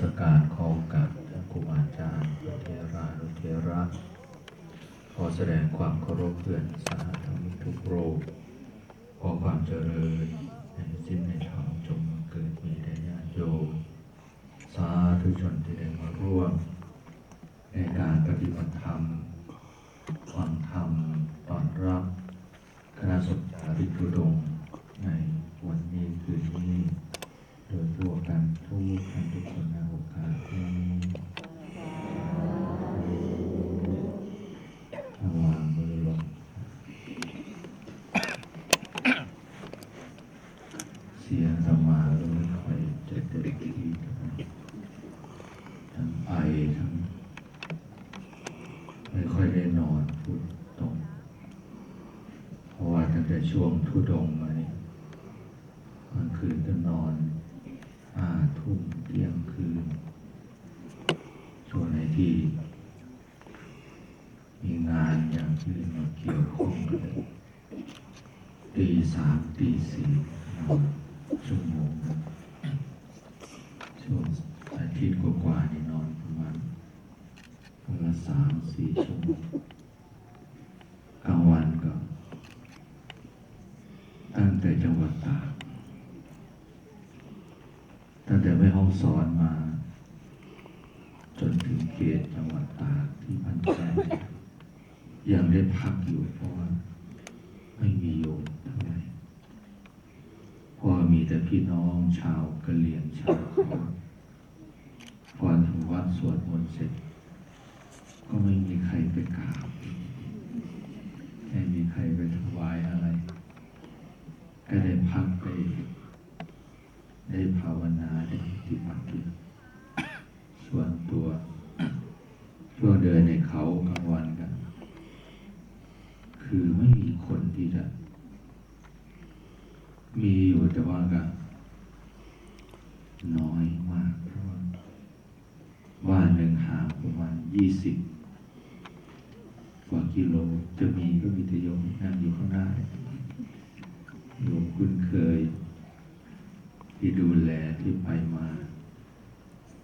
สการขอกาสท่านครูอาจารย์ระเทรานุเทระขอแสดงความเคารพเพื่อนสาธมิกทุกโรคขอความเจริญในสิ้นในธรรมจงเกิดมีแด่ญาติโยมสาธุชนที่ได้มาร่วม ในการปฏิบัติธรรมฟังธรรมตอนรับคณะสงฆ์สาธิตุดงในวันนี้คืนนี้ โดยทั่วกันทุกท่านทุกคนในโอกาสนี้วางมือลงเสียงธรรมาเราไม่ค่อยจะเต็มที่ทั้งไอทั้งไม่ค่อยได้นอนพูดตรงเพราะว่าตั้งแต่ช่วงทุดงมานี่กลางคืนก็นอนห้าทุ่มเที่ยงคืน ช่วงไหนที่ มีงานอย่างอื่นมา เกี่ยวข้องกันตีสามตีสี่นอนชั่วโมงหนึ่งช่วงอาทิตย์กว่าๆนี่นอนประมาณวันละสามสี่ชั่วโมงกลางวันก็ ตั้งแต่จังหวัดตากตั้งแต่ไม่ห้องสอนมา จนถึงเขตจังหวัดตากที่พันแจ้ง ยังได้พักอยู่เพราะว่าไม่มีโยมเท่าไหร่เพราะมีแต่พี่น้องชาวกะเหรี่ยงชาวเขาพอถึงวัดสวดมนต์เสร็จ ก็ไม่มีใครไปกราบไม่มีใครไปถวายอะไร ก็ได้พักไป ได้ภาวนาได้ปฏิบัติส่วนตัว ช่วงเดินในเขากลางวันกัน คือไม่มีคนที่จะ มีอยู่แต่ว่าก็น้อยมากเพราะว่าว่านหนึ่งห่างประมาณยี่สิบกว่ากิโล จะมีก็มีแต่โยม นั่งอยู่ข้างหน้าโยมคุ้นเคย ที่ดูแลที่ไปมา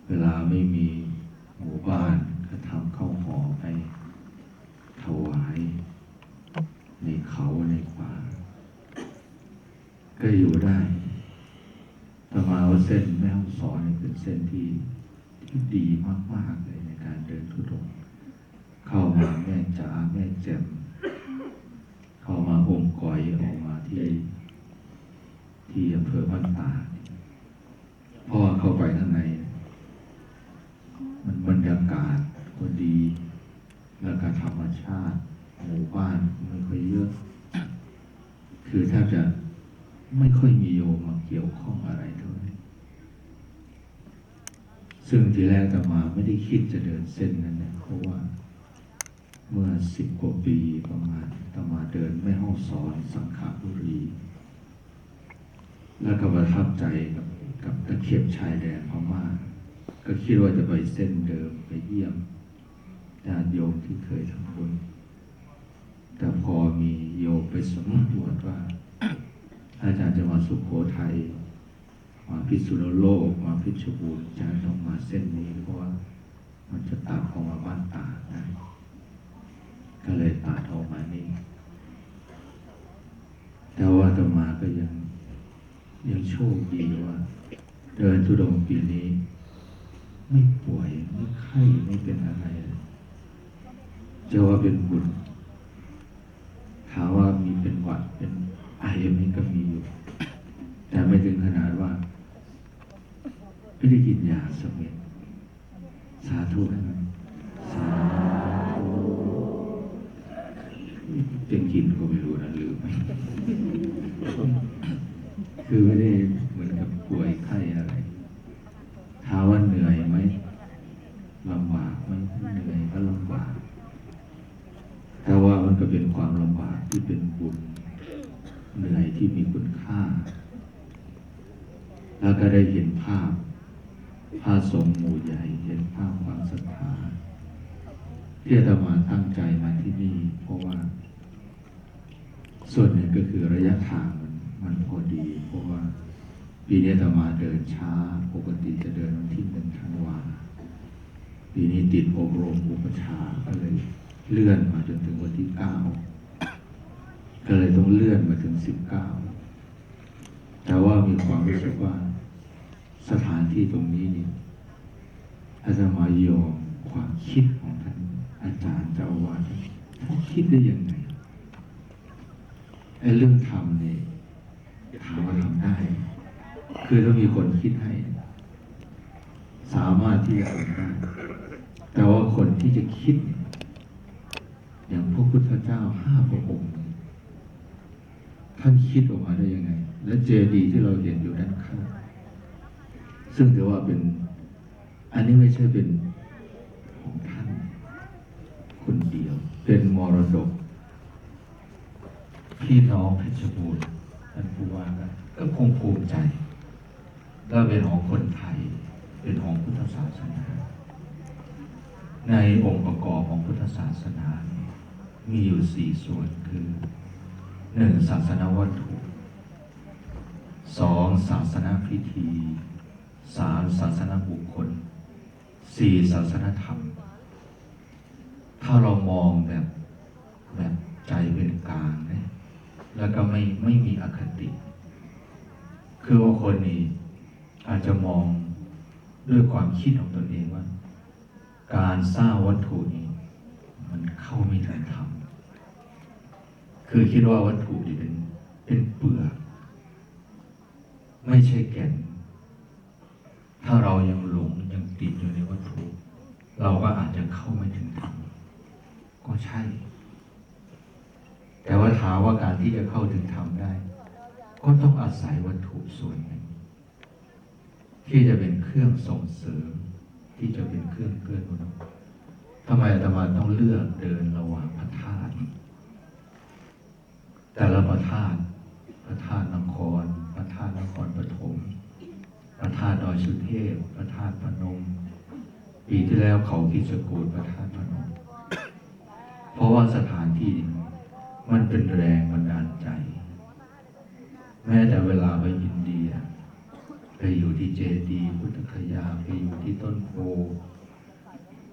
เวลาไม่มีหมู่บ้านก็ทำข้าวหอไป ถวาย ในเขาในป่าก็อยู่ได้ต่อมาว่าเส้นแม่ห้องสอนเป็นเส้นที่ที่ดีมาก ๆ เลยในการเดินทุดงเข้ามาแม่จ๋าแม่แจ่ม เข้ามาองค์กอยออกมาที่ ที่อำเภอบ้านตากพอเข้าไปข้างใน มันบรรยากาศก็ดี แล้วก็ธรรมชาติหมู่บ้านไม่ค่อยเยอะ คือแทบจะไม่ค่อยมีโยมมาเกี่ยวข้องอะไรเท่าไหร่ซึ่งทีแรกอาตมาไม่ได้คิดจะเดินเส้นนั้นนะเพราะว่า เมื่อสิบกว่าปีประมาณตมาเดินแม่ห้องสอนสังขบุรี แล้วก็ประทับใจกับกับตะเข็บชายแดนพม่าก็คิดว่าจะไปเส้นเดิมไปเยี่ยมญาติโยมที่เคยทำบุญแต่พอมีโยมไปสำรวจว่า อาจารย์จะมาสุโขทัยมาพิษณุโลกมาพิชบูรณ์อาจารย์ต้องมาเส้นนี้เพราะว่ามันจะตัดออกมาบ้านตากนะ ก็เลยปาดออกมานี่แต่ว่าต่อมาก็ยัง ยังโชคดีว่า เดินทุดงปีนี้ ไม่ป่วยไม่ไข้ไม่เป็นอะไรเลยจะว่าเป็นบุญถามว่ามีเป็นหวัดเป็นไอมันก็มีอยู่ แต่ไม่ถึงขนาดว่า ไม่ได้กินยาสมัยสาธุได้ไหมสาธุจะกินก็ไม่รู้นะลืมไหม คือไม่ได้เหมือนกับป่วยไข้อะไรถามว่าเหนื่อยไหมลำบากไหมเหนื่อยก็ลำบาก แต่ว่ามันก็เป็นความลำบากที่เป็นบุญเหนื่อยที่มีคุณค่า แล้วก็ ได้เห็นภาพพระสงฆ์หมู่ใหญ่เห็นภาพความศรัทธาที่อาตมาตั้งใจมาที่นี่ เพราะว่า ส่วนหนึ่งก็คือระยะทางมันมันพอดี เพราะว่าปีนี้อาตมาเดินช้า ปกติจะเดินวันที่หนึ่งธันวาปีนี้ติดอบรมอุปชาก็เลยเลื่อนมาจนถึงวันที่เก้าก็เลยต้องเลื่อนมาถึงสิบเก้าแต่ว่ามีความรู้สึกว่า สถานที่ตรงนี้นี่อาตมายอมความคิดของท่านอาจารย์เจ้าอาวาสท่านคิดได้ยังไงไอ้เรื่องทำเนี่ยถามว่าทำได้ คือถ้ามีคนคิดให้ สามารถที่จะทำได้แต่ว่าคนที่จะคิด อย่างพระพุทธเจ้าห้าพระองค์นี่ท่านคิดออกมาได้ยังไง และเจดีย์ที่เราเห็นอยู่ด้านข้าง ซึ่งถือว่าเป็น อันนี้ไม่ใช่เป็นของท่าน คนเดียว เป็นมรดก พี่น้องเพชรบูรณ์ท่านผู้ว่าก็ก็คงภูมิใจก็เป็นของคนไทย เป็นของพุทธศาสนา ในองค์ประกอบของพุทธศาสนาเนี่ยมีอยู่สี่ส่วนคือหนึ่งศาสนาวัตถุสองศาสนาพิธี สามศาสนาบุคคลสี่ศาสนธรรม ถ้าเรามองแบบแบบใจเป็นกลางนี่ยแล้วก็ไม่ไม่มีอคติ คือว่าคนนี้อาจจะมองด้วยความคิดของตนเองว่า การสร้างวัตถุนี้ มันเข้าไม่ถึงธรรมคือคิดว่าวัตถุนี่เป็นเป็นเปลือกไม่ใช่แก่น ถ้าเรายังหลงยังติดอยู่ในวัตถุ เราก็อาจจะเข้าไม่ถึงธรรมก็ใช่ แต่ว่าถามว่าการที่จะเข้าถึงธรรมได้ ก็ต้องอาศัยวัตถุส่วนหนึ่งที่จะเป็นเครื่องส่งเสริม ที่จะเป็นเครื่องเกื้อหนุนทำไมอาตมาต้องเลือกเดินระหว่างพระธาตุแต่ละพระธาตุพระธาตุนคร พระธาตุนครปฐม ระธาตุดอยสุเทพพระธาตุพนม ปีที่แล้วเขาคิดสกูลพระธาตุพนม เพราะว่าสถานที่มันเป็นแรงบันดาลใจ แม้แต่เวลาไปอินเดีย ไปอยู่ที่เจดีพุทธคยาไปอยู่ที่ต้นโพ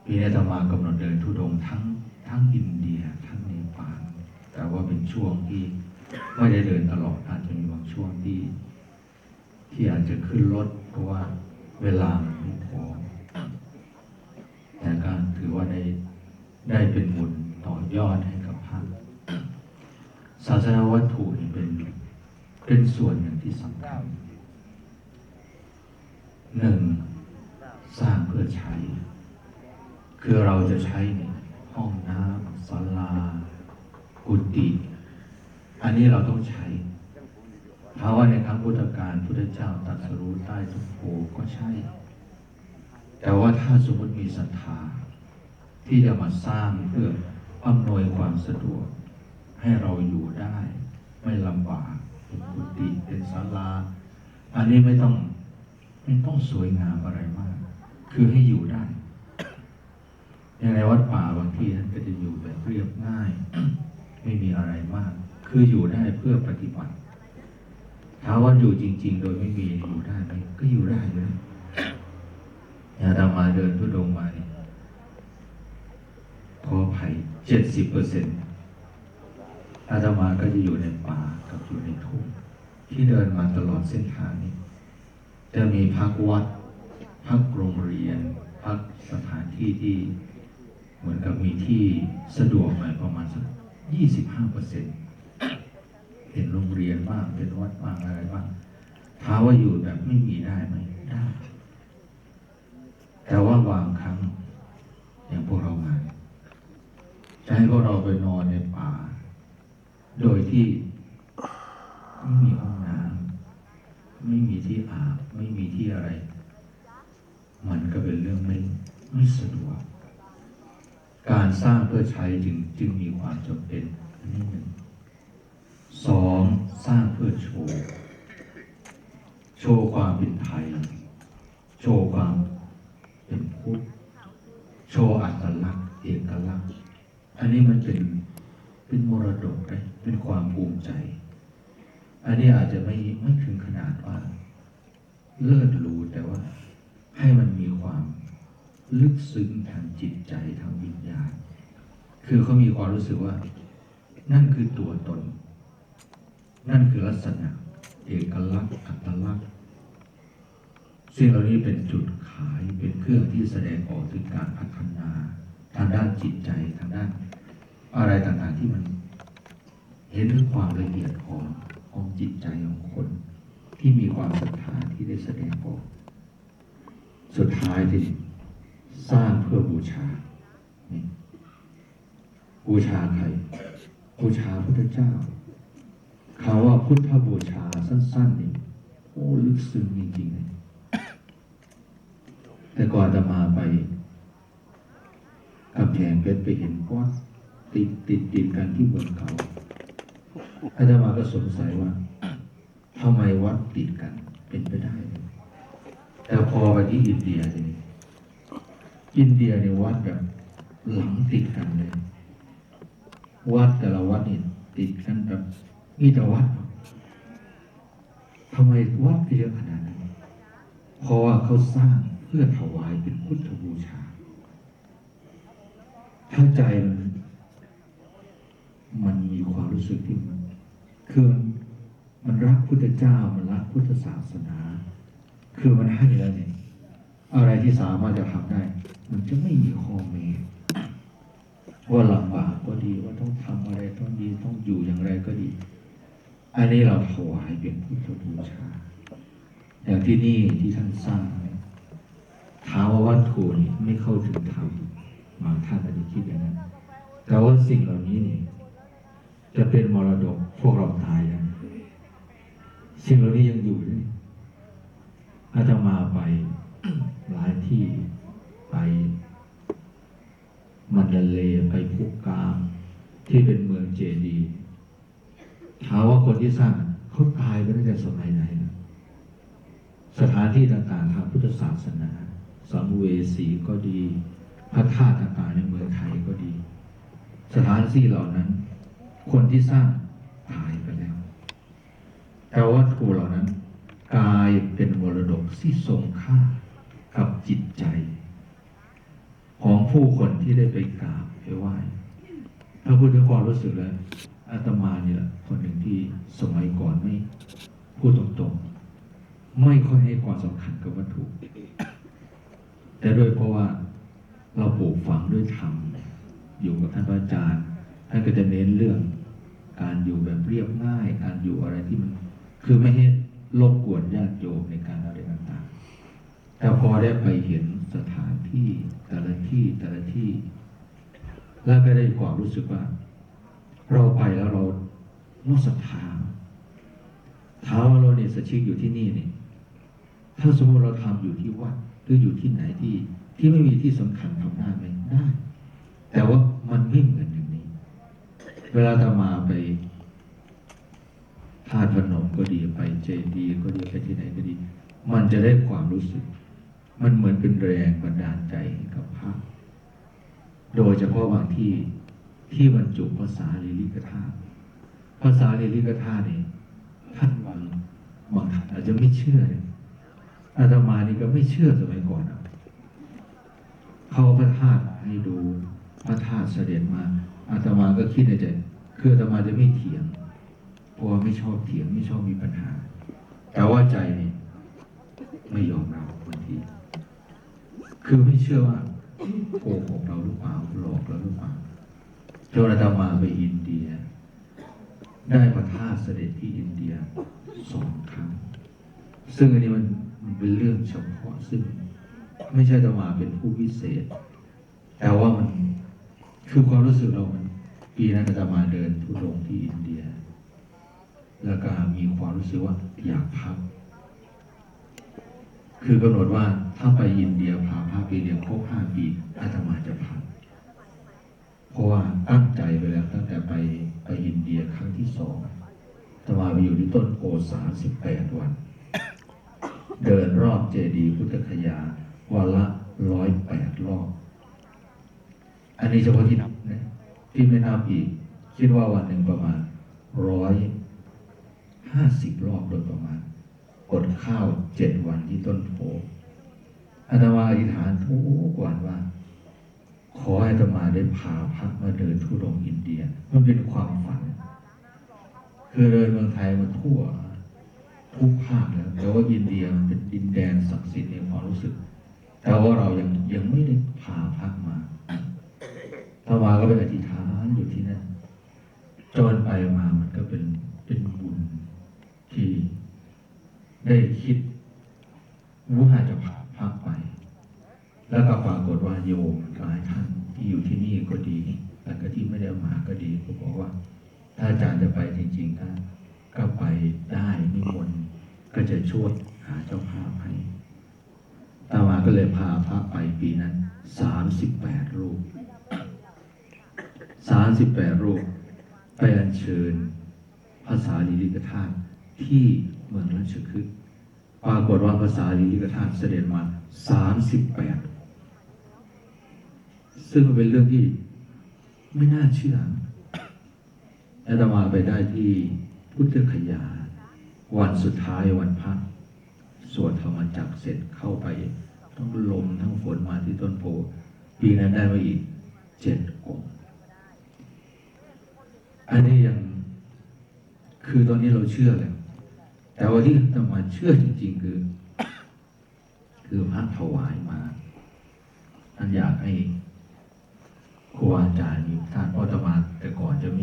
ปีนี้อาตมากำหนดเดินทุดงทั้งทั้งอินเดียทั้งเนปาลแต่ว่าเป็นช่วงที่ไม่ได้เดินตลอดอาจจะมีบางช่วงที่ ที่อาจจะขึ้นรถเพราะว่าเวลาไม่พอแต่การถือว่าได้ได้เป็นบุญต่อยอดให้กับพระศาสนาวัตถุนี่เป็นเป็นส่วนหนึ่งที่สำคัญหนึ่งสร้างเพื่อใช้ คือเราจะใช้ในห้องน้ำศาลา กุฏิอันนี้เราต้องใช้ ถาว่าในครั้งพุทธกาลพุทธเจ้าตรัสรู้ใต้ต้นโพก็ใช่ แต่ว่าถ้าสมมติมีศรัทธา ที่จะมาสร้างเพื่ออำนวยความสะดวก ให้เราอยู่ได้ ไม่ลำบากเป็นกุฏิเป็นศาลา อันนี้ไม่ต้องไม่ต้องสวยงามอะไรมาก คือให้อยู่ได้อย่างในวัดป่าบางที่ท่านก็จะอยู่แบบเรียบง่าย ไม่มีอะไรมาก คืออยู่ได้เพื่อปฏิบัติ ถามว่าอยู่จริง ๆ โดยไม่มีอยู่ได้ไหมก็อยู่ได้เลยอางเรมาเดินทุดงมาเนี่ยขออภัยเจ็ดสิบเปอร์เซ็นต์อาตมาก็จะอยู่ในป่ากับอยู่ในทุ่งที่เดินมาตลอดเส้นทางนี้ จะมีพักวัด พักโรงเรียน พักสถานที่ที่เหมือนกับมีที่สะดวกหน่อยประมาณสักยี่สิบห้าเปอร์เซ็นต์ เป็นโรงเรียนบ้างเป็นวัดบ้างอะไรบ้างถามว่าอยู่แบบไม่มีได้ไหมได้ แต่ว่าบางครั้ง อย่างพวกเรามาเนี่ยจะให้พวกเราไปนอนในป่า โดยที่ไม่มีห้องน้ำไม่มีที่อาบ ไม่มีที่อะไร มันก็เป็นเรื่องไม่ไม่สะดวก การสร้างเพื่อใช้จึงจึงมีความจำเป็นอันนี้หนึ่ง สองสร้างเพื่อโชว์โชว์ความเป็นไทย โชว์ความเป็นพุทธโชว์อัตลักษณ์เอกลักษณ์ อันนี้มันเป็นเป็นมรดกเลยเป็นความภูมิใจ อันนี้อาจจะไม่ไม่ถึงขนาดว่า เลิศรู้แต่ว่า ให้มันมีความลึกซึ้งทางจิตใจทางวิญญาณ คือเขามีความรู้สึกว่า นั่นคือตัวตน นั่นคือลักษณะ เอกลักษณ์อัตลักษณ์สิ่งเหล่านี้เป็นจุดขายเป็นเครื่องที่แสดงออกถึงการพัฒนาทางด้านจิตใจทางด้าน อะไรต่างๆที่มัน เห็นถึงความละเอียดของของจิตใจของคน ที่มีความศรัทธาที่ได้แสดงออก สุดท้ายที่สร้างเพื่อบูชาบูชาใครบูชาพุทธเจ้า คำว่าพุทธบูชาสั้นๆนี่โอ้ลึกซึ้งจริงๆเลยแต่ก่อนจะมาไปกับแพงเพชรไปเห็นวัดติดติดติดกันที่บนเขาอาตมาก็สงสัยว่าทำไมวัดติดกันเป็นไปได้ แต่พอไปที่อินเดียทีนี้อินเดียในวัดแบบหลังติดกันเลย วัดแต่ละวัดนี่ติดกันแบบ มีแต่วัดทำไมวัดเยอะขนาดนั้นเพราะว่าเขาสร้างเพื่อถวายเป็นพุทธบูชา ถ้าใจมันมันมีความรู้สึกที่มันคือมันรักพุทธเจ้ามันรักพุทธศาสนา คือมันให้แล้วเนี่ยอะไรที่สามารถจะทำได้ มันจะไม่มีข้อแม้ว่าลำบากก็ดีว่าต้องทำอะไรต้องดีต้องอยู่อย่างไรก็ดี อันนี้เราถวายเป็นพุทธบูชา อย่างที่นี่ที่ท่านสร้างเนี่ยถามว่าวัตถุนี่ไม่เข้าถึงธรรมบางท่านอาจจะคิดอย่างนั้น แต่ว่าสิ่งเหล่านี้นี่จะเป็นมรดกพวกเราตายแล้วสิ่งเหล่านี้ยังอยู่ด้วยอาตมาไปหลายที่ไปมันดเลไปภูกามที่เป็นเมืองเจดีย์ ถามว่าคนที่สร้างเขาตายไปตั้งแต่สมัยไหนนะสถานที่ต่างๆทางพุทธศาสนา สังเวสีก็ดีพระธาตุต่างๆในเมืองไทยก็ดี สถานที่เหล่านั้น คนที่สร้างตายไปแล้ว แต่วัตถุเหล่านั้นกลายเป็นมรดกที่ทรงค่ากับจิตใจ ของผู้คนที่ได้ไปกราบไปไหว้ถ้าพูดถึงความรู้สึกแล้ว อาตมาเนี่ยแหละคนหนึ่งที่สมัยก่อนไม่พูดตรงๆ ไม่ค่อยให้ความสำคัญกับวัตถุ แต่ด้วยเพราะว่าเราปลูกฝังด้วยธรรมอยู่กับท่านพระอาจารย์ท่านก็จะเน้นเรื่องการอยู่แบบเรียบง่าย การอยู่อะไรที่มัน คือไม่ให้รบกวนญาติโยมในการอะไรต่างๆ แต่พอได้ไปเห็นสถานที่แต่ละที่แต่ละที่ แล้วก็ได้ความรู้สึกว่า เราไปแล้วเราเราศรัทธาถามว่าเราเนี่ยสชิอยู่ที่นี่เนี่ยถ้าสมมติเราทำอยู่ที่วัดหรืออยู่ที่ไหนที่ ที่ไม่มีที่สำคัญทำได้ไหมได้ แต่ว่ามันไม่เหมือนอย่างนี้ เวลาตมาไปธาตุพนมก็ดีไปเจดีย์ก็ดีไปที่ไหนก็ดี มันจะได้ความรู้สึก มันเหมือนเป็นแรงบันดาลใจให้กับพระโดยเฉพาะบางที่ ที่บรรจุภาษาลิลิกธาตุภาษาลิลิกธาตุนี่ท่านบางบางท่านอาจจะไม่เชื่ออาตมานี่ก็ไม่เชื่อสมัยก่อนนะเขาพระธาตุให้ดูพระธาตุเสด็จมาอาตมาก็คิดในใจคืออาตมาจะไม่เถียงเพราะว่าไม่ชอบเถียงไม่ชอบมีปัญหา แต่ว่าใจนี่ไม่ยอมรับบางทีคือไม่เชื่อว่าโกหกเราหรือเปล่าหลอกเราหรือเปล่า จนอาตมาไปอินเดีย ได้พระธาตุเสด็จที่อินเดียสองครั้ง ซึ่งอันนี้มันมันเป็นเรื่องเฉพาะซึ่ง ไม่ใช่อาตมาเป็นผู้พิเศษ แต่ว่ามันคือความรู้สึกเรามันปีนั้นอาตมาเดินทุดงที่อินเดีย แล้วก็มีความรู้สึกว่าอยากพักคือกำหนดว่าถ้าไปอินเดียพาพาไปเรียนครบห้าปีอาตมาจะพัก เพราะว่าตั้งใจไปแล้วตั้งแต่ไปไปอินเดียครั้งที่สองอาตมาไปอยู่ที่ต้นโพสามสิบแปดวัน เดินรอบเจดีย์พุทธคยาวันละร้อยแปดรอบ อันนี้เฉพาะที่นับนะที่ไม่นับอีก คิดว่าวันหนึ่งประมาณร้อยห้าสิบรอบโดยประมาณอดข้าวเจ็ดวันที่ต้นโพอาตมาอธิษฐานทุกวันว่า ขอให้อาตมาได้พาพระมาเดินทุดงค์อินเดีย มันเป็นความฝัน คือเดินเมืองไทยมันทั่ว ทุกภาคแล้วแต่ว่าอินเดียมันเป็นดินแดนศักดิ์สิทธิ์ในความรู้สึก แต่ว่าเรายังยังไม่ได้พาพระมาอาตมาก็ไปอธิษฐานอยู่ที่นั่นจนไปมามันก็เป็นเป็นบุญที่ได้คิดว่าจะพาพระไป แล้วก็ปรากฏว่าโยมหลายท่าน อยู่ที่นี่ก็ดีแต่ก็ที่ไม่ได้มาก็ดีก็บอกว่า ถ้าอาจารย์จะไปจริงๆก็ก็ไปได้นิมนต์ก็จะช่วยหาเจ้าภาพให้ตามาก็เลยพาพระไปปีนั้นสามสิบแปดรูปสามสิบแปดรูปไปอัญเชิญภาษาลิลิกธาตุที่เมืองราชคฤห์ปรากฏว่าภาษาลิลิกธาตุเสด็จมาสามสิบแปด ซึ่งมันเป็นเรื่องที่ไม่น่าเชื่ออาตมาไปได้ที่พุทธคยา วันสุดท้ายวันพักสวดธรรมจักเสร็จเข้าไป ทั้งลมทั้งฝนมาที่ต้นโพปีนั้นได้มาอีกเจ็ดองอันนี้ยังคือตอนนี้เราเชื่อแล้วแต่ว่าที่อาตมาเชื่อจริง ๆ คือ คือพระถวายมาท่านอยากให้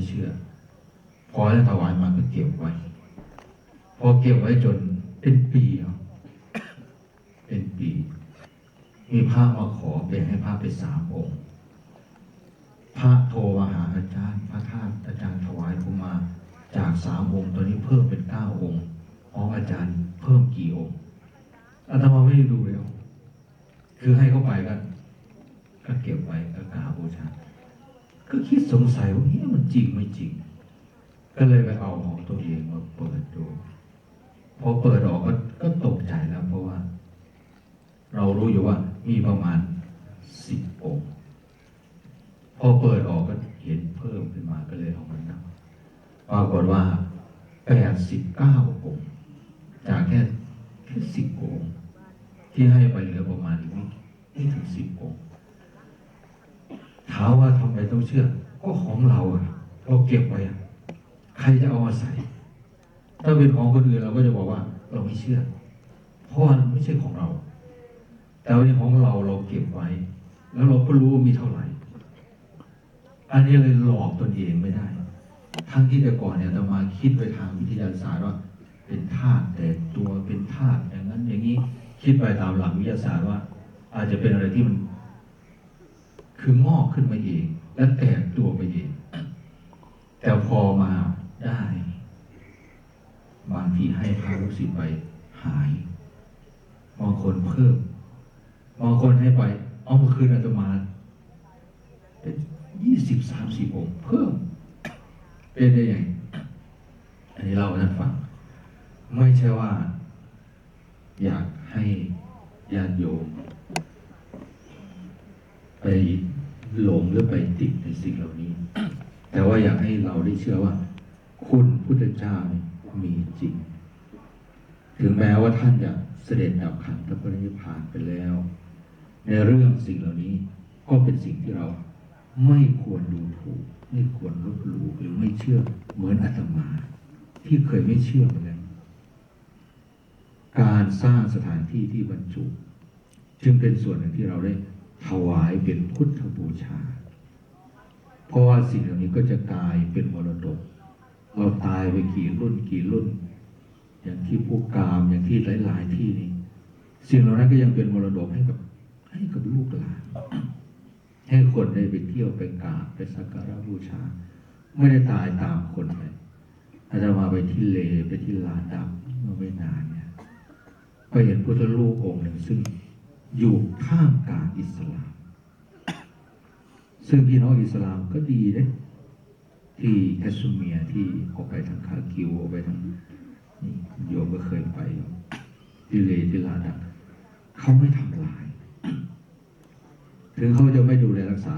เชื่อ พอท่านถวายมาก็เก็บไว้ พอเก็บไว้จนเป็นปีเป็นปี มีพระมาขอแบ่งให้พระไปสามองค์ พระโทรมาหาอาจารย์ พระธาตุอาจารย์ถวายผมมา จากสามองค์ตอนนี้เพิ่มเป็นเก้าองค์ของอาจารย์เพิ่มกี่องค์อาตมาไม่ได้ดูแล้ว คือให้เขาไปก็ก็เก็บไว้ก็กราบบูชา ก็คิดสงสัยว่าเฮ้ยมันจริงไม่จริง ก็เลยไปเอาของตัวเองมาเปิดดูพอเปิดออกก็ก็ตกใจแล้ว เพราะว่า เรารู้อยู่ว่ามีประมาณสิบองค์พอเปิดออกก็เห็นเพิ่มขึ้นมาก็เลยเอามันนับปรากฏว่าแปดสิบเก้าองค์จากแค่แค่สิบองค์ที่ให้ไปเหลือประมาณอีกไม่ไม่ถึงสิบองค์ ถามว่าทำไมต้องเชื่อ ก็ของเราอะเราเก็บไว้อะใครจะเอามาใส่ถ้าเป็นของคนอื่นเราก็จะบอกว่า เราไม่เชื่อ เพราะมันไม่ใช่ของเรา แต่วันนี้ของเราเราเก็บไว้ แล้วเราก็รู้ว่ามีเท่าไหร่ อันนี้เลยหลอกตนเองไม่ได้ ทั้งที่แต่ก่อนเนี่ยเรามาคิดไปทางวิทยาศาสตร์ว่า เป็นธาตุแต่ตัวเป็นธาตุอย่างนั้นอย่างนี้ คิดไปตามหลักวิทยาศาสตร์ว่า อาจจะเป็นอะไรที่มัน คืองอกขึ้นมาเอง และแตกตัวไปเอง แต่พอมาได้ บางทีให้พระลูกศิษย์ไปหายบางคนเพิ่มบางคนให้ไปเอามาคืนอาตมาเป็นยี่สิบสามสิบองค์เพิ่ม เป็นได้ยังไงอันนี้เล่าท่านฟัง ไม่ใช่ว่า อยากให้ญาติโยม ไปหลงหรือไปติดในสิ่งเหล่านี้ แต่ว่าอยากให้เราได้เชื่อว่า คุณพุทธเจ้ามีจริง ถึงแม้ว่าท่านจะเสด็จดับขันธปรินิพานไปแล้ว ในเรื่องสิ่งเหล่านี้ก็เป็นสิ่งที่เราไม่ควรดูถูก ไม่ควรลบหลู่หรือไม่เชื่อเหมือนอาตมา ที่เคยไม่เชื่อมาแล้วการสร้างสถานที่ที่บรรจุ จึงเป็นส่วนหนึ่งที่เราได้ ถวายเป็นพุทธบูชา เพราะว่าสิ่งเหล่านี้ก็จะกลายเป็นมรดก เราตายไปกี่รุ่นกี่รุ่น อย่างที่ผู้กามอย่างที่หลาย ๆ ที่นี่สิ่งเหล่านั้นก็ยังเป็นมรดกให้กับ ให้กับลูกหลานให้คนได้ไปเที่ยวไปกราบไปสักการะบูชา ไม่ได้ตายตามคนไปอาจจะมาไปที่เลไปที่ลานดำเมื่อไม่นานเนี่ยไปเห็นพุทธรูปองค์หนึ่งซึ่ง อยู่ท่ามกลางอิสลาม ซึ่งพี่น้องอิสลามก็ดีนะที่แคชเมียร์ที่ออกไปทางคากิวออกไปทางนี่โยมก็เคยไปที่เลที่ลาดักเขาไม่ทำลาย ถึงเขาจะไม่ดูแลรักษา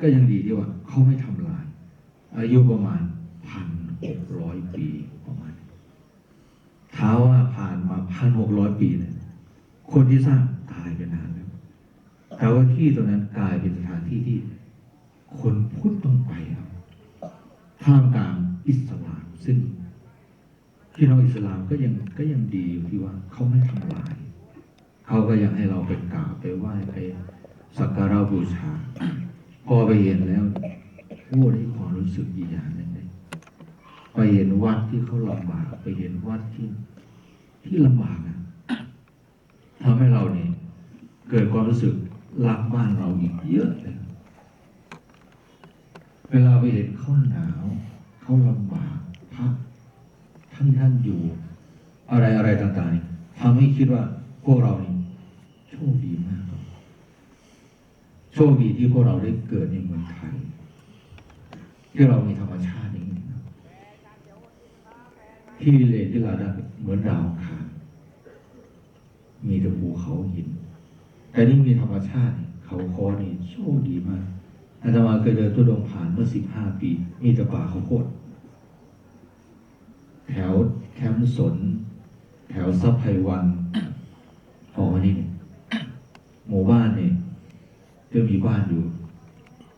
ก็ยังดีที่ว่าเขาไม่ทำลาย อายุประมาณพันหกร้อยปีประมาณนี้าว่าผ่านมาพันหกร้อยปีเนี่ยคนที่สร้างตายไปนานแล้ว แต่ว่าที่ตรงนั้นกลายเป็นสถานที่ที่ คนพุทธต้องไปครับท่ามกลางอิสลาม ซึ่งพี่น้องอิสลามก็ยังก็ยังดีอยู่ที่ว่าเขาไม่ทำลาย เขาก็ยังให้เราไปกราบไปไหว้ไปสักการะบูชา พอไปเห็นแล้วโอ้ได้ความรู้สึกอีกอย่างหนึ่งเลยไปเห็นวัดที่เขาลำบากไปเห็นวัดที่ที่ลำบากอะทำให้เราเนี่ยเกิดความรู้สึก รักบ้านเราอีกเยอะเลย เวลาไปเห็นเขาหนาว เขาลำบากพักท่านท่านอยู่ อะไรอะไรต่างๆทำให้คิดว่าพวกเรานี่โชคดีมาก โชคดีที่พวกเราได้เกิดในเมืองไทย ที่เรามีธรรมชาติอย่างนี้ที่เลที่เราได้เหมือนดาวคารมีแต่ภูเขาหิน แต่นี่มีธรรมชาติเขาคอนี่โชคดีมากอาตมาเคยเดินตุดงผ่านเมื่อสิบห้าปี มีแต่ป่าเขาวโพดแถวแคมป์สน แถวซับไพวันออนี่หมู่บ้านเนี่ยจะมีบ้านอยู่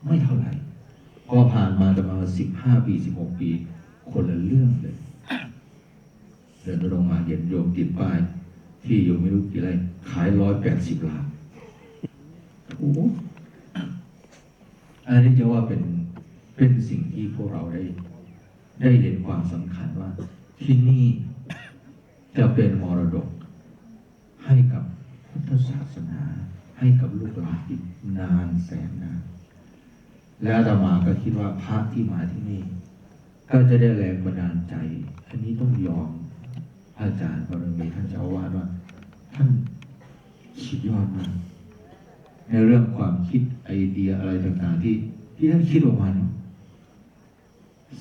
ไม่เท่าไหร่พอผ่านมาจะมาสิบห้าปีสิบหกปี คนละเรื่องเลย เดินตุดงมาเห็นโยมติดป้าย ที่อยู่ไม่รู้กี่ไร่ขายร้อยแปดสิบล้าน ถูอันนี้จะว่าเป็นเป็นสิ่งที่พวกเราได้ ได้เห็นความสำคัญว่า ที่นี่จะเป็นมรดก ให้กับพุทธศาสนา ให้กับลูกหลานอีกนานแสนนานและอาตมาก็คิดว่าพระที่มาที่นี่ ก็จะได้แรงบันดาลใจ อันนี้ต้องยอมพระอาจารย์บารมีท่านเจ้าอาวาสว่า ท่านสุดยอดมาก ในเรื่องความคิดไอเดียอะไรต่างๆ ที่ที่ท่านคิดออกมาเนาะ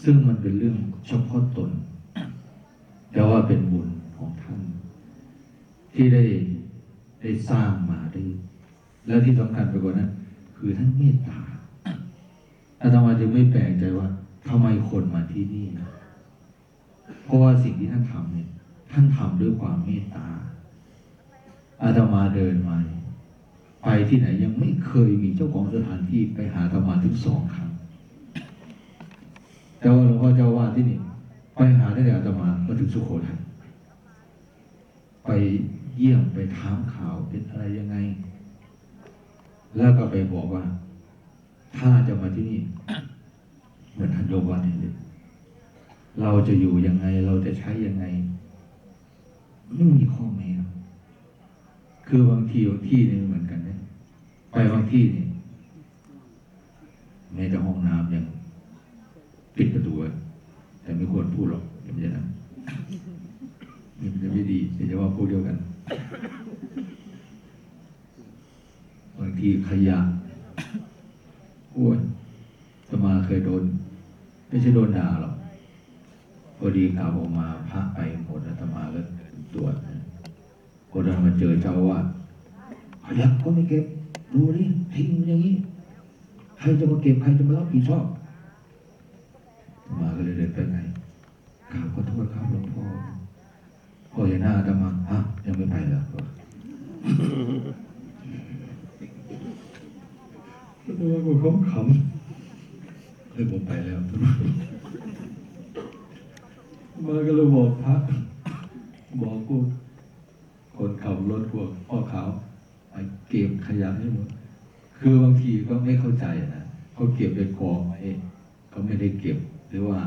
ซึ่งมันเป็นเรื่องเฉพาะตน แต่ว่าเป็นบุญของท่าน ที่ได้ได้สร้างมาได้แล้วที่สำคัญไปกว่านั้นคือท่านเมตตาอาตมาจึงไม่แปลกใจว่าทำไมคนมาที่นี่นะเพราะว่าสิ่งที่ท่านทำเนี่ย ท่านทำด้วยความเมตตาอาตมาเดินมาเนี่ย ไปที่ไหนยังไม่เคยมีเจ้าของสถานที่ไปหาธรรมาถึงสองครั้งแต่ว่าหลวงพ่อเจ้าว่าที่นี่ ไปหาได้แต่อาตมามาถึงสุโขทัยไปเยี่ยมไปถามข่าวเป็นอะไรยังไง แล้วก็ไปบอกว่า ถ้าจะมาที่นี่ เหมือนท่านโยมวันนี่เลยเราจะอยู่ยังไงเราจะใช้ยังไง ไม่มีข้อแม้คือบางทีบางที่นี่เหมือนกัน ไปบางที่นี่แม้แต่ห้องน้ำยังปิดประตูไว้แต่ไม่ควรพูดหรอกเดี๋ยวมันจะนั้นนี่มันจะไม่ดีเดี๋ยวจะว่าพวกเดียวกันบางทีขยะอ้วนสมาเคยโดน ไม่ใช่โดนด่าหรอกพอดีกลับออกมาพระไปหมดอาตมาก็ตรวจนะคนเรามาเจอเจ้าว่าขยะก็ไม่เก็บ ดูนี่ทิ้งอย่างนี้ ใครจะมาเก็บ ใครจะมารับผิดชอบ มาก็เลยเดินไปไงกราบขอโทษครับหลวงพ่อพอเห็นหน้าอาตมาฮะยังไม่ไปเหรออาตมาก็ขำขำเลยผมไปแล้วมาก็เลยบอกพระบอกกูคนขับรถพวกพ่อขาวไปเก็บขยะให้หมดคือบางทีก็ไม่เข้าใจนะเขาเก็บไปกองไว้เขาไม่ได้เก็บ หรือว่า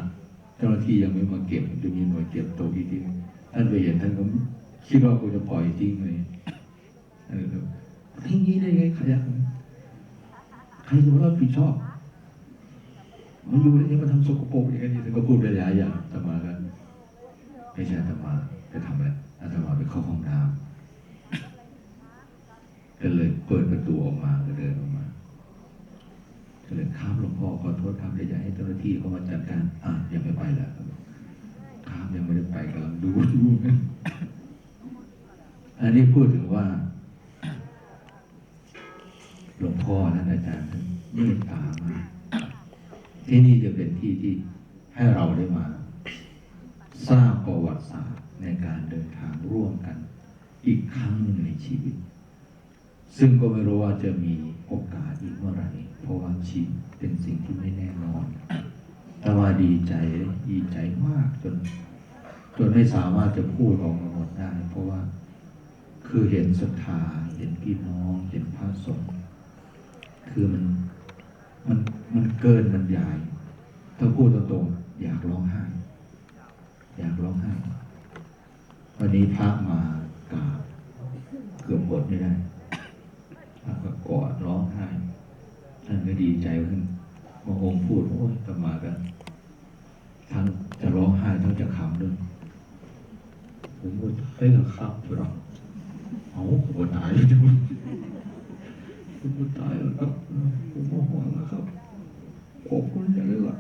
เจ้าหน้าที่ยังไม่มาเก็บจะมีหน่วยเก็บตัวที่ทิ้งท่านไปเห็นท่านก็คิดว่ากูจะปล่อยทิ้งเลยออทิ้งนี้ได้ไงขยะใครจะมารับผิดชอบมาอยู่แล้วยังมาทำสกปรกอย่างนี้ท่านก็พูดไปหลายอย่างอาตมาก็ไม่ใช่อาตมาไปทำอะไรอาตมาไปเข้าห้องน้ำ ก็เลยเปิดประตูออกมาก็เดินออกมาก็เลยข้ามหลวงพ่อขอโทษครับเดี๋ยวอยากให้เจ้าหน้าที่เขามาจัดการอะยังไม่ไปแล้วครับข้ามยังไม่ได้ไปกำลังดูอยู่อันนี้พูดถึงว่าหลวงพ่อท่านอาจารย์ท่านเมตตามาที่นี่จะเป็นที่ที่ให้เราได้มาสร้างประวัติศาสตร์ในการเดินทางร่วมกัน อีกครั้งหนึ่งในชีวิต ซึ่งก็ไม่รู้ว่าจะมีโอกาสอีกเมื่อไหร่เพราะว่าชีวิตเป็นสิ่งที่ไม่แน่นอน แต่ว่าดีใจดีใจมากจนจนไม่สามารถจะพูดออกมาหมดได้ เพราะว่าคือเห็นศรัทธาเห็นพี่น้องเห็นพระสงฆ์คือมันมันมันเกินบรรยายถ้าพูดตรงๆอยากร้องไห้ อยากร้องไห้วันนี้พระมากราบเกือบหมดไม่ได้ ก็กอดร้องไห้ ท่านก็ดีใจขึ้นพอองค์พูดโอ้ยกลับมากันทั้งจะร้องไห้ทั้งจะขำด้วยผมก็เอ้ยครับหรอเอาผมก็ตายแล้วผมตายแล้วครับผมโมโหแล้วครับขอบคุณอย่างนี้ละ